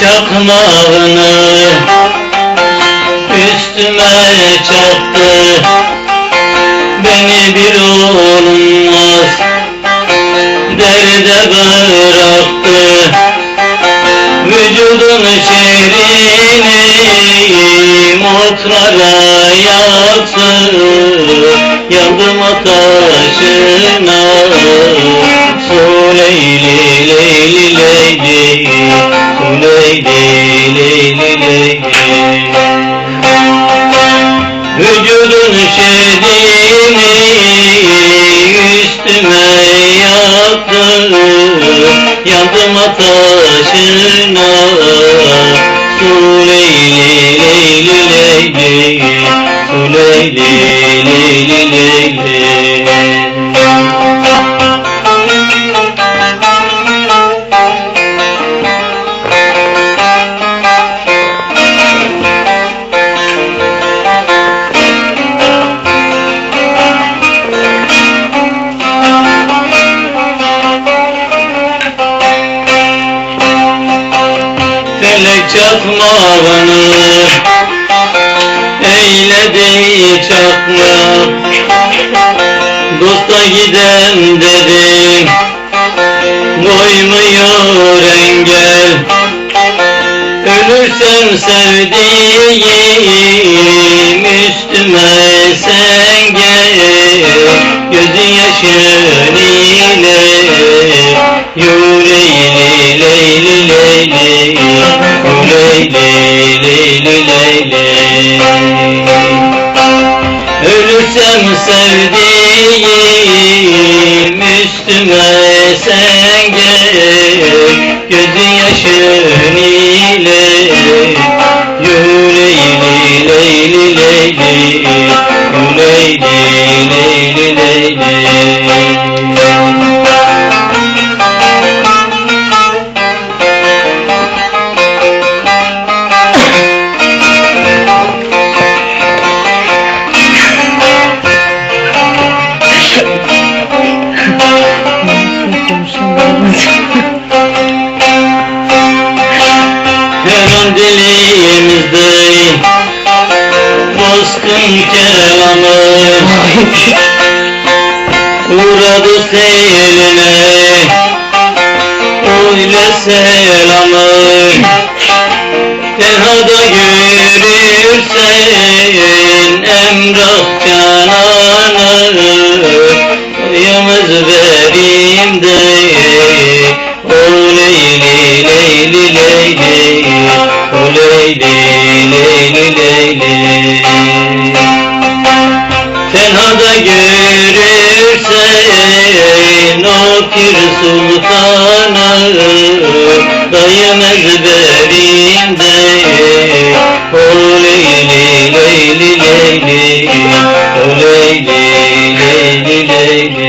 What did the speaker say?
çakmağını Üstüme çaktı Beni bir olmaz Derde bıraktı. Vücudun şehrini Mutlara yaktı Yandım ateşine Vücudun şehrini üstüme yaktı Yandım ateşine Su leyli leyli leyli Su leyli çakmağını Eyledi çakmak. Dosta giden dedim Koymuyor engel. Ölürsem sevdiğim Üstüme sen gel. Gözün yaşın ile Yüreğli sevdiğim üstüme sen gel. Yaşın ile Yüreğli leyli leyli. Leyli leyli leyli Uğradı seline Öyle selamı. Tenhada görürsen görürsen o pir sultana Dayım ezberinde O leyli leyli leyli O leyli leyli leyli